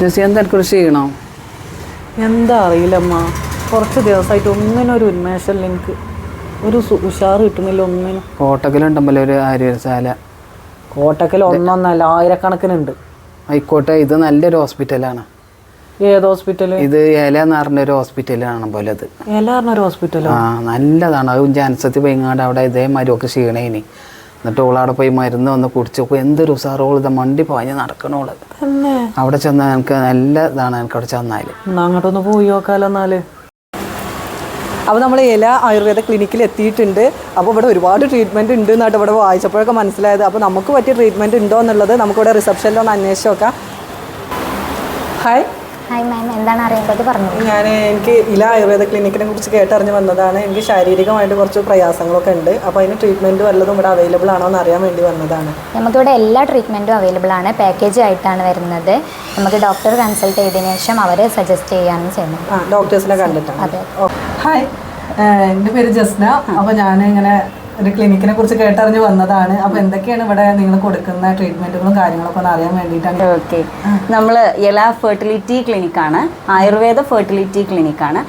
Jessy എന്താ കൃഷി ചെയ്യണോ? എന്താ അറിയില്ലമ്മ. കുറച്ച് ദിവസമായിട്ട് ഒന്നിനൊരു ഉന്മേഷമില്ല എനിക്ക്. ഒരു സു- ഉഷാറ് കിട്ടുന്നില്ല ഒന്നിനും. കോട്ടക്കലുണ്ടല്ലോ ഒരു ആര്യശാല കോട്ടക്കൽ ഒന്നൊന്നല്ല ആയിരക്കണക്കിനുണ്ട്. ആയിക്കോട്ടെ ഇത് നല്ലൊരു ഹോസ്പിറ്റലാണ്. ഏത് ഹോസ്പിറ്റൽ ഇത് ഇല എന്ന് പറഞ്ഞൊരു ഹോസ്പിറ്റലാണ് പോലെ അത് എല്ലാറിനും ഒരു ഹോസ്പിറ്റലോ? ആ നല്ലതാണ്. അത് ജാൻസത്തി പോയിങ്ങാണ്ട് അവിടെ ഇതേമാതിരി ഒക്കെ ക്ഷീണേനി. എന്നിട്ട് ഓളവിടെ പോയി മരുന്ന് വന്ന് കുടിച്ചപ്പോൾ എന്തൊരു ഉസാറോൾ ഇത് മണ്ടി പാഞ്ഞ് നടക്കണോൾ അവിടെ ചെന്നാൽ എനിക്ക് നല്ല ഇതാണ് എനിക്ക് അവിടെ ചെന്നാൽ അങ്ങോട്ടൊന്ന് പോയി നോക്കാലോ എന്നാൽ. അപ്പോൾ നമ്മൾ ഇല ആയുർവേദ ക്ലിനിക്കിൽ എത്തിയിട്ടുണ്ട്. അപ്പോൾ ഇവിടെ ഒരുപാട് ട്രീറ്റ്മെന്റ് ഉണ്ട് എന്നായിട്ട് ഇവിടെ വായിച്ചപ്പോഴൊക്കെ മനസ്സിലായത്. അപ്പോൾ നമുക്ക് പറ്റിയ ട്രീറ്റ്മെന്റ് ഉണ്ടോ എന്നുള്ളത് നമുക്കിവിടെ റിസപ്ഷനിൽ ഒന്ന് അന്വേഷിച്ച് നോക്കാം. ഹായ് ഹായ് മാം എന്താണ് അറിയേണ്ടത് പറഞ്ഞു. ഞാൻ എനിക്ക് ഇല ആയുർവേദ ക്ലിനിക്കിനെ കുറിച്ച് കേട്ടറിഞ്ഞ് വന്നതാണ്. എനിക്ക് ശാരീരികമായിട്ട് കുറച്ച് പ്രയാസങ്ങളൊക്കെ ഉണ്ട്. അപ്പോൾ അതിന് ട്രീറ്റ്മെന്റ് വല്ലതും ഇവിടെ അവൈലബിൾ ആണോ എന്ന് അറിയാൻ വേണ്ടി വന്നതാണ്. നമുക്കിവിടെ എല്ലാ ട്രീറ്റ്മെന്റും അവൈലബിൾ ആണ്. പാക്കേജ് ആയിട്ടാണ് വരുന്നത്. നമുക്ക് ഡോക്ടർ കൺസൾട്ട് ചെയ്തതിനു ശേഷം അവരെ സജസ്റ്റ് ചെയ്യാനും ചെയ്യുന്നത്. ആ ഡോക്ടേഴ്സിനെ കണ്ടിട്ടാണ്. അതെ. ഹായ് എന്റെ പേര് ജസ്ന. അപ്പോൾ ഞാൻ ഇങ്ങനെ ഒരു ക്ലിനിക്കിനെ കുറിച്ച് കേട്ടറിഞ്ഞ് വന്നതാണ്. അപ്പൊ എന്തൊക്കെയാണ് ഇവിടെ നിങ്ങൾ കൊടുക്കുന്ന ട്രീറ്റ്മെന്റുകളും കാര്യങ്ങളൊക്കെ ഒന്ന് അറിയാൻ വേണ്ടിയിട്ടാണ്. ഓക്കെ നമ്മൾ എല ഫെർട്ടിലിറ്റി ക്ലിനിക്കാണ് ആയുർവേദ ഫെർട്ടിലിറ്റി ക്ലിനിക്കാണ്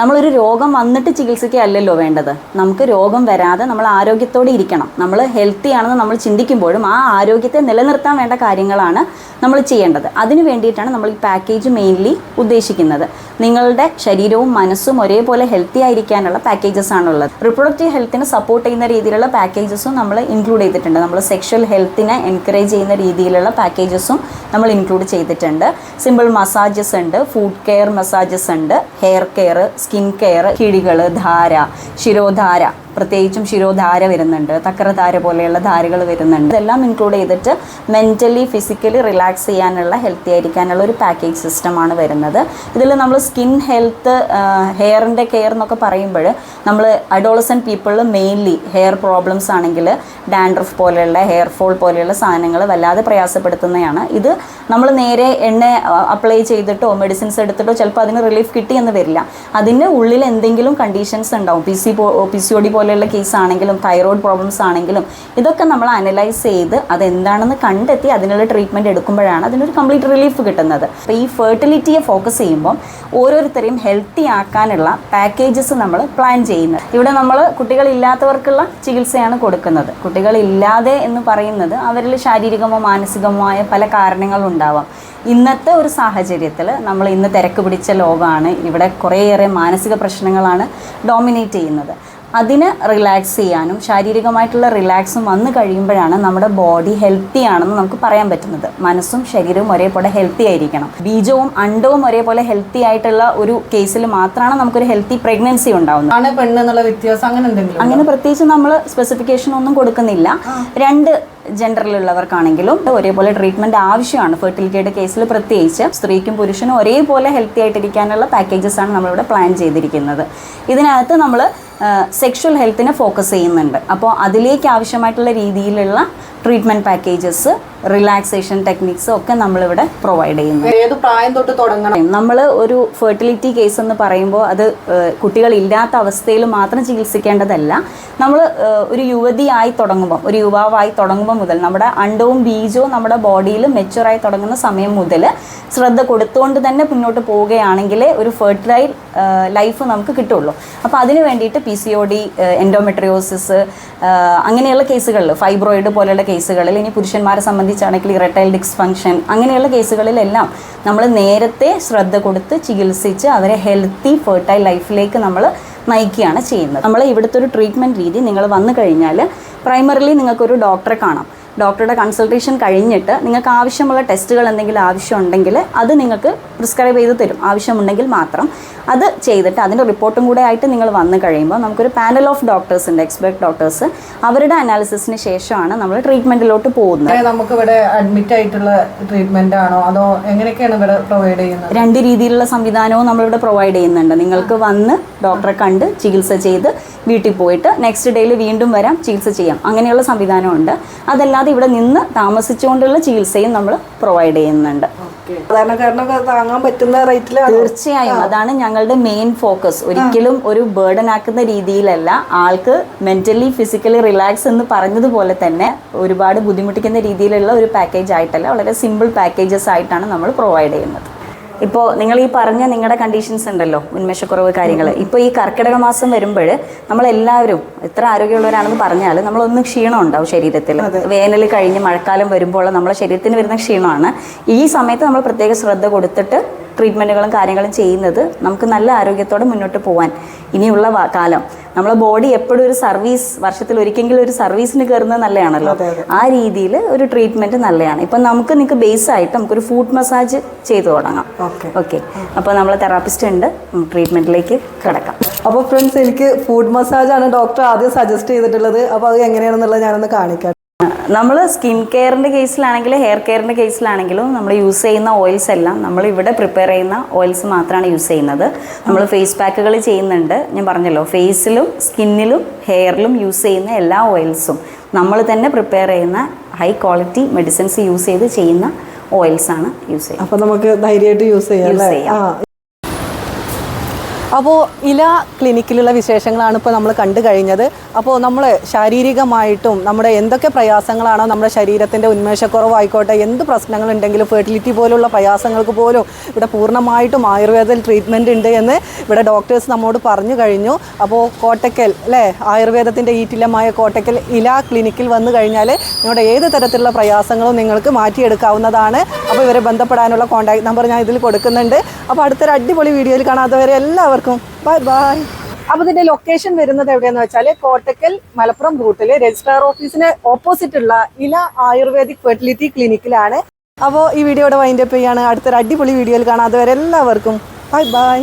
നമ്മളൊരു രോഗം വന്നിട്ട് ചികിത്സിക്കുകയല്ലല്ലോ വേണ്ടത്. നമുക്ക് രോഗം വരാതെ നമ്മൾ ആരോഗ്യത്തോടെ ഇരിക്കണം. നമ്മൾ ഹെൽത്തി ആണെന്ന് നമ്മൾ ചിന്തിക്കുമ്പോഴും ആ ആരോഗ്യത്തെ നിലനിർത്താൻ വേണ്ട കാര്യങ്ങളാണ് നമ്മൾ ചെയ്യേണ്ടത്. അതിന് വേണ്ടിയിട്ടാണ് നമ്മൾ ഈ പാക്കേജ് മെയിൻലി ഉദ്ദേശിക്കുന്നത്. നിങ്ങളുടെ ശരീരവും മനസ്സും ഒരേപോലെ ഹെൽത്തി ആയിരിക്കാനുള്ള പാക്കേജസ് ആണുള്ളത്. റിപ്രൊഡക്റ്റീവ് ഹെൽത്തിനെ സപ്പോർട്ട് ചെയ്യുന്ന രീതിയിലുള്ള പാക്കേജസും നമ്മൾ ഇൻക്ലൂഡ് ചെയ്തിട്ടുണ്ട്. നമ്മൾ സെക്ഷൽ ഹെൽത്തിനെ എൻകറേജ് ചെയ്യുന്ന രീതിയിലുള്ള പാക്കേജസും നമ്മൾ ഇൻക്ലൂഡ് ചെയ്തിട്ടുണ്ട്. സിമ്പിൾ മസാജസ് ഉണ്ട് ഫുഡ് കെയർ മസാജസ് ഉണ്ട് ഹെയർ കെയർ സ്കിൻ കെയർ കിഴികൾ ധാര ശിരോധാര. പ്രത്യേകിച്ചും ശിരോധാര വരുന്നുണ്ട് തക്കരധാര പോലെയുള്ള ധാരകൾ വരുന്നുണ്ട്. ഇതെല്ലാം ഇൻക്ലൂഡ് ചെയ്തിട്ട് മെന്റലി ഫിസിക്കലി റിലാക്സ് ചെയ്യാനുള്ള ഹെൽത്തി ആയിരിക്കാനുള്ള ഒരു പാക്കേജ് സിസ്റ്റമാണ് വരുന്നത്. ഇതിൽ നമ്മൾ സ്കിൻ ഹെൽത്ത് ഹെയറിന്റെ കെയർ എന്നൊക്കെ പറയുമ്പോൾ നമ്മൾ അഡോളസൻ പീപ്പിളിൽ മെയിൻലി ഹെയർ പ്രോബ്ലംസ് ആണെങ്കിൽ ഡാൻഡ്രഫ് പോലെയുള്ള ഹെയർ ഫോൾ പോലെയുള്ള സാധനങ്ങൾ വല്ലാതെ പ്രയാസപ്പെടുത്തുന്നതാണ്. ഇത് നമ്മൾ നേരെ എണ്ണ അപ്ലൈ ചെയ്തിട്ടോ മെഡിസിൻസ് എടുത്തിട്ടോ ചിലപ്പോൾ അതിന് റിലീഫ് കിട്ടിയെന്ന് വരില്ല. അതിന് ഉള്ളിൽ എന്തെങ്കിലും കണ്ടീഷൻസ് ഉണ്ടാവും. P C P C O D പോലെയുള്ള കേസ് ആണെങ്കിലും തൈറോയ്ഡ് പ്രോബ്ലംസ് ആണെങ്കിലും ഇതൊക്കെ നമ്മൾ അനലൈസ് ചെയ്ത് അതെന്താണെന്ന് കണ്ടെത്തി അതിനുള്ള ട്രീറ്റ്മെന്റ് എടുക്കുമ്പോഴാണ് അതിനൊരു കംപ്ലീറ്റ് റിലീഫ് കിട്ടുന്നത്. അപ്പോൾ ഈ ഫെർട്ടിലിറ്റിയെ ഫോക്കസ് ചെയ്യുമ്പോൾ ഓരോരുത്തരെയും ഹെൽത്തി ആക്കാനുള്ള പാക്കേജസ് നമ്മൾ പ്ലാൻ ചെയ്യുന്നത്. ഇവിടെ നമ്മൾ കുട്ടികളില്ലാത്തവർക്കുള്ള ചികിത്സയാണ് കൊടുക്കുന്നത്. കുട്ടികളില്ലാതെ എന്ന് പറയുന്നത് അവരിൽ ശാരീരികമോ മാനസികമോ ആയ പല കാരണങ്ങളുണ്ടാവാം ഇന്നത്തെ ഒരു സാഹചര്യത്തിൽ നമ്മൾ ഇന്ന് തിരക്ക് പിടിച്ച ലോകമാണ്. ഇവിടെ കുറേയേറെ മാനസിക പ്രശ്നങ്ങളാണ് ഡോമിനേറ്റ് ചെയ്യുന്നത്. അതിന് റിലാക്സ് ചെയ്യാനും ശാരീരികമായിട്ടുള്ള റിലാക്സും വന്നു കഴിയുമ്പോഴാണ് നമ്മുടെ ബോഡി ഹെൽത്തി ആണെന്ന് നമുക്ക് പറയാൻ പറ്റുന്നത്. മനസ്സും ശരീരവും ഒരേപോലെ ഹെൽത്തി ആയിരിക്കണം. ബീജവും അണ്ടവും ഒരേപോലെ ഹെൽത്തി ആയിട്ടുള്ള ഒരു കേസിൽ മാത്രമാണ് നമുക്കൊരു ഹെൽത്തി പ്രഗ്നൻസി ഉണ്ടാവുന്നത്. ആണ് പെണ്ണ് എന്നുള്ള വ്യത്യാസം അങ്ങനെ എന്തെങ്കിലും അങ്ങനെ പ്രത്യേകിച്ച് നമ്മൾ സ്പെസിഫിക്കേഷൻ ഒന്നും കൊടുക്കുന്നില്ല. രണ്ട് ജെൻഡറിലുള്ളവർക്കാണെങ്കിലും ഒരേപോലെ ട്രീറ്റ്മെന്റ് ആവശ്യമാണ്. ഫെർട്ടിലിറ്റിയുടെ കേസിൽ പ്രത്യേകിച്ച് സ്ത്രീക്കും പുരുഷനും ഒരേപോലെ ഹെൽത്തി ആയിട്ടിരിക്കാനുള്ള പാക്കേജസ് ആണ് നമ്മളിവിടെ പ്ലാൻ ചെയ്തിരിക്കുന്നത്. ഇതിനകത്ത് നമ്മൾ സെക്ഷൽ ഹെൽത്തിനെ ഫോക്കസ് ചെയ്യുന്നുണ്ട്. അപ്പോൾ അതിലേക്ക് ആവശ്യമായിട്ടുള്ള രീതിയിലുള്ള ട്രീറ്റ്മെന്റ് പാക്കേജസ് റിലാക്സേഷൻ ടെക്നിക്സും ഒക്കെ നമ്മളിവിടെ പ്രൊവൈഡ് ചെയ്യുന്നു. ഏത് പ്രായം തൊട്ട് തുടങ്ങണം? നമ്മൾ ഒരു ഫെർട്ടിലിറ്റി കേസ് എന്ന് പറയുമ്പോൾ അത് കുട്ടികൾ ഇല്ലാത്ത അവസ്ഥയിൽ മാത്രം ചികിത്സിക്കേണ്ടതല്ല. നമ്മൾ ഒരു യുവതിയായി തുടങ്ങുമ്പോൾ ഒരു യുവാവായി തുടങ്ങുമ്പോൾ മുതൽ നമ്മുടെ അണ്ടവും ബീജവും നമ്മുടെ ബോഡിയിൽ മെച്ചുറായി തുടങ്ങുന്ന സമയം മുതൽ ശ്രദ്ധ കൊടുത്തുകൊണ്ട് തന്നെ മുന്നോട്ട് പോവുകയാണെങ്കിൽ ഒരു ഫെർട്ടിലൈൽ ലൈഫ് നമുക്ക് കിട്ടുള്ളൂ. അപ്പോൾ അതിന് വേണ്ടിയിട്ട് P C O D endometriosis അങ്ങനെയുള്ള കേസുകളിൽ ഫൈബ്രോയിഡ് പോലെയുള്ള കേസുകളിൽ ഇനി പുരുഷന്മാരെ സംബന്ധിച്ചാണെങ്കിൽ ഇറട്ടൈൽ ഡിസ്ഫങ്ഷൻ അങ്ങനെയുള്ള കേസുകളിലെല്ലാം നമ്മൾ നേരത്തെ ശ്രദ്ധ കൊടുത്ത് ചികിത്സിച്ച് അവരെ ഹെൽത്തി ഫെർട്ടൈൽ ലൈഫിലേക്ക് നമ്മൾ നയിക്കുകയാണ് ചെയ്യുന്നത്. നമ്മൾ ഇവിടുത്തെ ഒരു ട്രീറ്റ്മെന്റ് രീതി നിങ്ങൾ വന്നു കഴിഞ്ഞാൽ പ്രൈമറിലി നിങ്ങൾക്കൊരു ഡോക്ടറെ കാണാം. ഡോക്ടറുടെ കൺസൾട്ടേഷൻ കഴിഞ്ഞിട്ട് നിങ്ങൾക്ക് ആവശ്യമുള്ള ടെസ്റ്റുകൾ എന്തെങ്കിലും ആവശ്യമുണ്ടെങ്കിൽ അത് നിങ്ങൾക്ക് പ്രിസ്ക്രൈബ് ചെയ്ത് തരും. ആവശ്യമുണ്ടെങ്കിൽ മാത്രം അത് ചെയ്തിട്ട് അതിന്റെ റിപ്പോർട്ടും കൂടെ ആയിട്ട് നിങ്ങൾ വന്നു കഴിയുമ്പോൾ നമുക്കൊരു പാനൽ ഓഫ് ഡോക്ടേഴ്സ് ഉണ്ട് എക്സ്പെർട്ട് ഡോക്ടേഴ്സ് അവരുടെ അനാലിസിസിന് ശേഷമാണ് നമ്മൾ ട്രീറ്റ്മെന്റിലോട്ട് പോകുന്നത്. നമുക്ക് ഇവിടെ അഡ്മിറ്റ് ആയിട്ടുള്ള ട്രീറ്റ്മെന്റ് ആണോ? അതോ എങ്ങനെയൊക്കെയാണ് ഇവിടെ പ്രൊവൈഡ് ചെയ്യുന്നത്? രണ്ട് രീതിയിലുള്ള സംവിധാനവും നമ്മളിവിടെ പ്രൊവൈഡ് ചെയ്യുന്നുണ്ട്. നിങ്ങൾക്ക് വന്ന് ഡോക്ടറെ കണ്ട് ചികിത്സ ചെയ്ത് വീട്ടിൽ പോയിട്ട് നെക്സ്റ്റ് ഡേയിൽ വീണ്ടും വരാം ചികിത്സ ചെയ്യാം. അങ്ങനെയുള്ള സംവിധാനമുണ്ട്. അതല്ലാതെ ഇവിടെ നിന്ന് താമസിച്ചുകൊണ്ടുള്ള ചികിത്സയും നമ്മൾ പ്രൊവൈഡ് ചെയ്യുന്നുണ്ട്. സാധാരണക്കാരനൊക്കെ താങ്ങാൻ പറ്റുന്ന റേറ്റിൽ തീർച്ചയായും. അതാണ് ഞങ്ങളുടെ മെയിൻ ഫോക്കസ് ഒരിക്കലും ഒരു ബേർഡൻ ആക്കുന്ന രീതിയിലല്ല ആൾക്ക് മെന്റലി ഫിസിക്കലി റിലാക്സ് എന്ന് പറഞ്ഞതുപോലെ തന്നെ ഒരുപാട് ബുദ്ധിമുട്ടിക്കുന്ന രീതിയിലുള്ള ഒരു പാക്കേജ് ആയിട്ടല്ല വളരെ സിമ്പിൾ പാക്കേജസ് ആയിട്ടാണ് നമ്മൾ പ്രൊവൈഡ് ചെയ്യുന്നത്. ഇപ്പോൾ നിങ്ങൾ ഈ പറഞ്ഞ നിങ്ങളുടെ കണ്ടീഷൻസ് ഉണ്ടല്ലോ ഉന്മേഷക്കുറവ് കാര്യങ്ങൾ ഇപ്പോൾ ഈ കർക്കിടക മാസം വരുമ്പോൾ നമ്മളെല്ലാവരും എത്ര ആരോഗ്യമുള്ളവരാണെന്ന് പറഞ്ഞാൽ നമ്മളൊന്ന് ക്ഷീണം ഉണ്ടാവും ശരീരത്തിൽ വേനൽ കഴിഞ്ഞ് മഴക്കാലം വരുമ്പോൾ നമ്മളെ ശരീരത്തിന് വരുന്ന ക്ഷീണമാണ്. ഈ സമയത്ത് നമ്മൾ പ്രത്യേക ശ്രദ്ധ കൊടുത്തിട്ട് ട്രീറ്റ്മെന്റുകളും കാര്യങ്ങളും ചെയ്യുന്നത് നമുക്ക് നല്ല ആരോഗ്യത്തോടെ മുന്നോട്ട് പോകാൻ ഇനിയുള്ള കാലം. നമ്മളെ ബോഡി എപ്പോഴും ഒരു സർവീസ് വർഷത്തിൽ ഒരിക്കലെങ്കിലും ഒരു സർവീസിന് കയറുന്നത് നല്ലതാണല്ലോ. ആ രീതിയിൽ ഒരു ട്രീറ്റ്മെന്റ് നല്ലതാണ്. ഇപ്പം നമുക്ക് നിങ്ങൾക്ക് ബേസ് ആയിട്ട് നമുക്കൊരു ഫുഡ് മസാജ് ചെയ്തു തുടങ്ങാം. ഓക്കെ. ഓക്കെ. അപ്പോൾ നമ്മളെ തെറാപ്പിസ്റ്റ് ഉണ്ട്. ട്രീറ്റ്മെന്റിലേക്ക് കിടക്കാം. അപ്പോൾ ഫ്രണ്ട്സ് എനിക്ക് ഫുഡ് മസാജാണ് ഡോക്ടർ ആദ്യം സജസ്റ്റ് ചെയ്തിട്ടുള്ളത്. അപ്പോൾ അത് എങ്ങനെയാണെന്നുള്ളത് ഞാനൊന്ന് കാണിക്കാം. നമ്മൾ സ്കിൻ കെയറിന്റെ കേസിലാണെങ്കിലും ഹെയർ കെയറിന്റെ കേസിലാണെങ്കിലും നമ്മൾ യൂസ് ചെയ്യുന്ന ഓയിൽസ് എല്ലാം നമ്മൾ ഇവിടെ പ്രിപ്പയർ ചെയ്യുന്ന ഓയിൽസ് മാത്രമാണ് യൂസ് ചെയ്യുന്നത്. നമ്മൾ ഫേസ് പാക്കുകൾ ചെയ്യുന്നുണ്ട്. ഞാൻ പറഞ്ഞല്ലോ ഫേസിലും സ്കിന്നിലും ഹെയറിലും യൂസ് ചെയ്യുന്ന എല്ലാ ഓയിൽസും. നമ്മൾ തന്നെ പ്രിപ്പയർ ചെയ്യുന്ന ഹൈ ക്വാളിറ്റി മെഡിസിൻസ് യൂസ് ചെയ്ത് ചെയ്യുന്ന ഓയിൽസ് ആണ് യൂസ് ചെയ്യുന്നത്. അപ്പോൾ നമുക്ക് ധൈര്യമായിട്ട് യൂസ് ചെയ്യാം Use അല്ലേ ചെയ്യാം. ആ അപ്പോൾ ഇല ക്ലിനിക്കിലുള്ള വിശേഷങ്ങളാണ് ഇപ്പോൾ നമ്മൾ കണ്ടു കഴിഞ്ഞത്. അപ്പോൾ നമ്മൾ ശാരീരികമായിട്ടും നമ്മുടെ എന്തൊക്കെ പ്രയാസങ്ങളാണോ നമ്മുടെ ശരീരത്തിന്റെ ഉന്മേഷക്കുറവായിക്കോട്ടെ എന്ത് പ്രശ്നങ്ങളുണ്ടെങ്കിലും ഫെർട്ടിലിറ്റി പോലുള്ള പ്രയാസങ്ങൾക്ക് പോലും ഇവിടെ പൂർണമായിട്ടും ആയുർവേദത്തിൽ ട്രീറ്റ്മെന്റ് ഉണ്ട് എന്ന് ഇവിടെ ഡോക്ടേഴ്സ് നമ്മോട് പറഞ്ഞു കഴിഞ്ഞു. അപ്പോൾ കോട്ടക്കൽ അല്ലേ? ആയുർവേദത്തിന്റെ ഈറ്റിലമായ കോട്ടക്കൽ ഇല ക്ലിനിക്കിൽ വന്നു കഴിഞ്ഞാൽ നിങ്ങളുടെ ഏത് തരത്തിലുള്ള പ്രയാസങ്ങളും നിങ്ങൾക്ക് മാറ്റിയെടുക്കാവുന്നതാണ്. അപ്പോൾ ഇവരെ ബന്ധപ്പെടാനുള്ള കോൺടാക്ട് നമ്പർ ഞാൻ ഇതിൽ കൊടുക്കുന്നുണ്ട്. അപ്പോൾ അടുത്തൊരു അടിപൊളി വീഡിയോയിൽ കാണാത്തവരെ എല്ലാവർക്കും ബൈ ബൈ അപ്പോൾ ഇതിന്റെ ലൊക്കേഷൻ വരുന്നത് എവിടെയെന്ന് വെച്ചാൽ കോട്ടക്കൽ മലപ്പുറം റൂട്ടിൽ രജിസ്ട്രാർ ഓഫീസിന് ഓപ്പോസിറ്റ് ഉള്ള ഇല ആയുർവേദിക് ഫെർട്ടിലിറ്റി ക്ലിനിക്കിലാണ് അപ്പോൾ ഈ വീഡിയോയുടെ വൈൻഡപ്പ് ചെയ്യാണ്. അടുത്തൊരു അടിപൊളി വീഡിയോയിൽ കാണാം. അതുവരെ എല്ലാവർക്കും. Bye bye